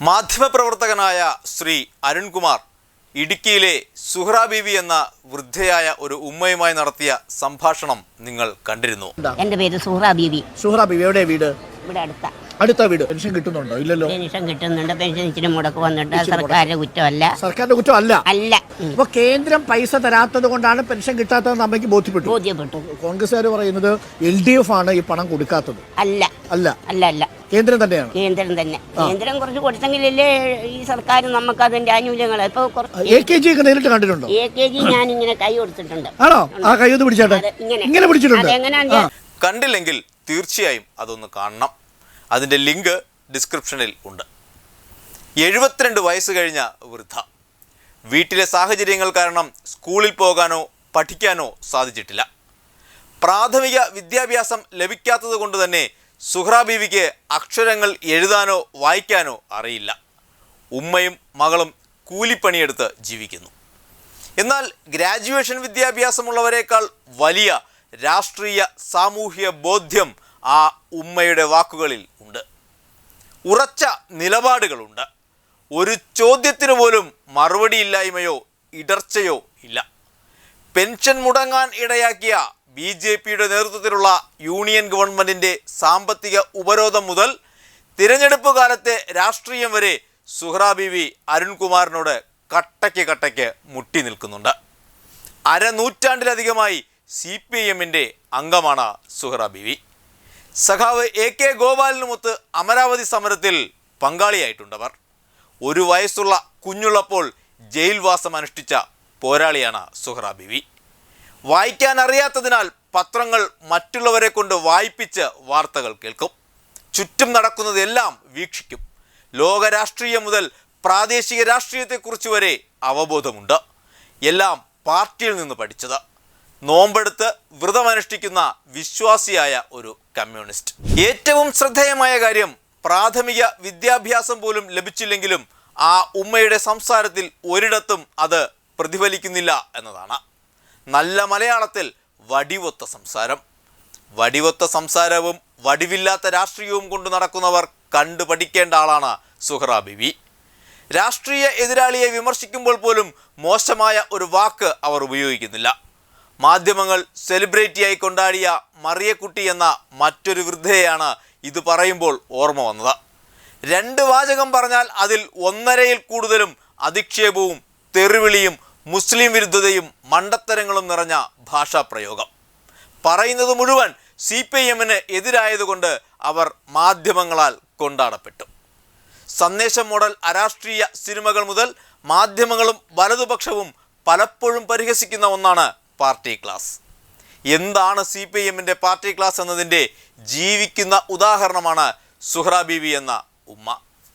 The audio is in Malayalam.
മാധ്യമപ്രവർത്തകനായ ശ്രീ അരുൺകുമാർ ഇടുക്കിയിലെ സുഹ്ര ബീവി എന്ന വൃദ്ധയായ ഒരു ഉമ്മയുമായി നടത്തിയ സംഭാഷണം നിങ്ങൾ കണ്ടിരുന്നു. എന്റെ പേര് സുഹ്ര ബീവി. സുഹ്ര എവിടെ വീട്? ഇവിടെ അടുത്ത. അടുത്ത വീട് പെൻഷൻ കിട്ടുന്നുണ്ടോ? ഇല്ലല്ലോ. പെൻഷൻ കിട്ടുന്നുണ്ട്. പെൻഷൻ ഇച്ചിരി മുടക്ക് വന്നിട്ട് സർക്കാരിന്റെ കുറ്റമല്ല. സർക്കാരിന്റെ കുറ്റം അല്ല. അപ്പൊ കേന്ദ്രം പൈസ തരാത്തത് കൊണ്ടാണ് പെൻഷൻ കിട്ടാത്തതെന്ന് അമ്മയ്ക്ക് ബോധ്യപ്പെട്ടു. ബോധ്യപ്പെട്ടു. കോൺഗ്രസ്സുകാർ പറയുന്നത് എൽ ഡി എഫ് ആണ് ഈ പണം കൊടുക്കാത്തത്. അല്ല. അല്ല. അല്ല അല്ല. കേന്ദ്രം തന്നെയാണ്. കേന്ദ്രം തന്നെ. കേന്ദ്രം കുറച്ച് കൊടുത്തെങ്കിലല്ലേ ഈ സർക്കാർ നമുക്ക് അതിന്റെ ആനുകൂല്യങ്ങൾ. ഇപ്പൊ എ കെ ജി നേരിട്ട് കണ്ടിട്ടുണ്ടോ? എ കെ ജി ഞാൻ ഇങ്ങനെ കൈ കൊടുത്തിട്ടുണ്ട്. ആണോ? ആ കൈ ഒന്ന് പിടിച്ചാട്ടെ. ഇങ്ങനെ. ഇങ്ങനെ പിടിച്ചിട്ടുണ്ട്. കണ്ടില്ലെങ്കിൽ തീർച്ചയായും അതൊന്ന് കാണണം. അതിന്റെ ലിങ്ക് ഡിസ്ക്രിപ്ഷനിൽ ഉണ്ട്. എഴുപത്തിരണ്ട് വയസ്സ് കഴിഞ്ഞ വൃദ്ധ. വീട്ടിലെ സാഹചര്യങ്ങൾ കാരണം സ്കൂളിൽ പോകാനോ പഠിക്കാനോ സാധിച്ചിട്ടില്ല. പ്രാഥമിക വിദ്യാഭ്യാസം ലഭിക്കാത്തത് കൊണ്ട് തന്നെ സുഹ്റ ബീവിക്ക് അക്ഷരങ്ങൾ എഴുതാനോ വായിക്കാനോ അറിയില്ല. ഉമ്മയും മകളും കൂലിപ്പണിയെടുത്ത് ജീവിക്കുന്നു. എന്നാൽ ഗ്രാജുവേഷൻ വിദ്യാഭ്യാസമുള്ളവരെക്കാൾ വലിയ രാഷ്ട്രീയ സാമൂഹ്യ ബോധ്യം ആ ഉമ്മയുടെ വാക്കുകളിൽ ഉണ്ട്. ഉറച്ച നിലപാടുകളുണ്ട്. ഒരു ചോദ്യത്തിന് പോലും മറുപടിയില്ലായ്മയോ ഇടർച്ചയോ ഇല്ല. പെൻഷൻ മുടങ്ങാൻ ഇടയാക്കിയ ബി ജെ പിയുടെ നേതൃത്വത്തിലുള്ള യൂണിയൻ ഗവൺമെന്റിന്റെ സാമ്പത്തിക ഉപരോധം മുതൽ തിരഞ്ഞെടുപ്പ് കാലത്തെ രാഷ്ട്രീയം വരെ സുഹ്റ ബീവി അരുൺകുമാറിനോട് കട്ടയ്ക്ക് കട്ടയ്ക്ക് മുട്ടി നിൽക്കുന്നുണ്ട്. അരനൂറ്റാണ്ടിലധികമായി സി പി എമ്മിന്റെ അംഗമാണ് സുഹ്റ ബീവി. സഖാവ് എ കെ ഗോപാലിനുമൊത്ത് അമരാവതി സമരത്തിൽ പങ്കാളിയായിട്ടുണ്ടവർ ഒരു വയസ്സുള്ള കുഞ്ഞുള്ളപ്പോൾ ജയിൽവാസം അനുഷ്ഠിച്ച പോരാളിയാണ് സുഹ്റ ബിവി. വായിക്കാൻ അറിയാത്തതിനാൽ പത്രങ്ങൾ മറ്റുള്ളവരെ കൊണ്ട് വായിപ്പിച്ച് വാർത്തകൾ കേൾക്കും. ചുറ്റും നടക്കുന്നതെല്ലാം വീക്ഷിക്കും. ലോക രാഷ്ട്രീയം മുതൽ പ്രാദേശിക രാഷ്ട്രീയത്തെക്കുറിച്ച് വരെ അവബോധമുണ്ട്. എല്ലാം പാർട്ടിയിൽ നിന്ന് പഠിച്ചത്. നോമ്പെടുത്ത് വ്രതമനുഷ്ഠിക്കുന്ന വിശ്വാസിയായ ഒരു കമ്മ്യൂണിസ്റ്റ്. ഏറ്റവും ശ്രദ്ധേയമായ കാര്യം പ്രാഥമിക വിദ്യാഭ്യാസം പോലും ലഭിച്ചില്ലെങ്കിലും ആ ഉമ്മയുടെ സംസാരത്തിൽ ഒരിടത്തും അത് പ്രതിഫലിക്കുന്നില്ല എന്നതാണ്. നല്ല മലയാളത്തിൽ വടിവൊത്ത സംസാരം. വടിവൊത്ത സംസാരവും വടിവില്ലാത്ത രാഷ്ട്രീയവും കൊണ്ട് നടക്കുന്നവർ കണ്ടു പഠിക്കേണ്ട ആളാണ് സുഹ്റ ബിവി. രാഷ്ട്രീയ എതിരാളിയെ വിമർശിക്കുമ്പോൾ പോലും മോശമായ ഒരു വാക്ക് അവർ ഉപയോഗിക്കുന്നില്ല. മാധ്യമങ്ങൾ സെലിബ്രിറ്റിയായി കൊണ്ടാടിയ മറിയക്കുട്ടി എന്ന മറ്റൊരു വൃദ്ധയെയാണ് ഇത് പറയുമ്പോൾ ഓർമ്മ വന്നത്. രണ്ട് വാചകം പറഞ്ഞാൽ അതിൽ ഒന്നരയിൽ കൂടുതലും അധിക്ഷേപവും തെറിവിളിയും മുസ്ലിം വിരുദ്ധതയും മണ്ടത്തരങ്ങളും നിറഞ്ഞ ഭാഷാപ്രയോഗം. പറയുന്നത് മുഴുവൻ സി പി എമ്മിന് എതിരായതുകൊണ്ട് അവർ മാധ്യമങ്ങളാൽ കൊണ്ടാടപ്പെട്ടു. സന്ദേശം മോഡൽ അരാഷ്ട്രീയ സിനിമകൾ മുതൽ മാധ്യമങ്ങളും വലതുപക്ഷവും പലപ്പോഴും പരിഹസിക്കുന്ന ഒന്നാണ് പാർട്ടി ക്ലാസ്. എന്താണ് സി പി എമ്മിന്റെ പാർട്ടി ക്ലാസ് എന്നതിന്റെ ജീവിക്കുന്ന ഉദാഹരണമാണ് സുഹ്റ ബീവി എന്ന ഉമ്മ.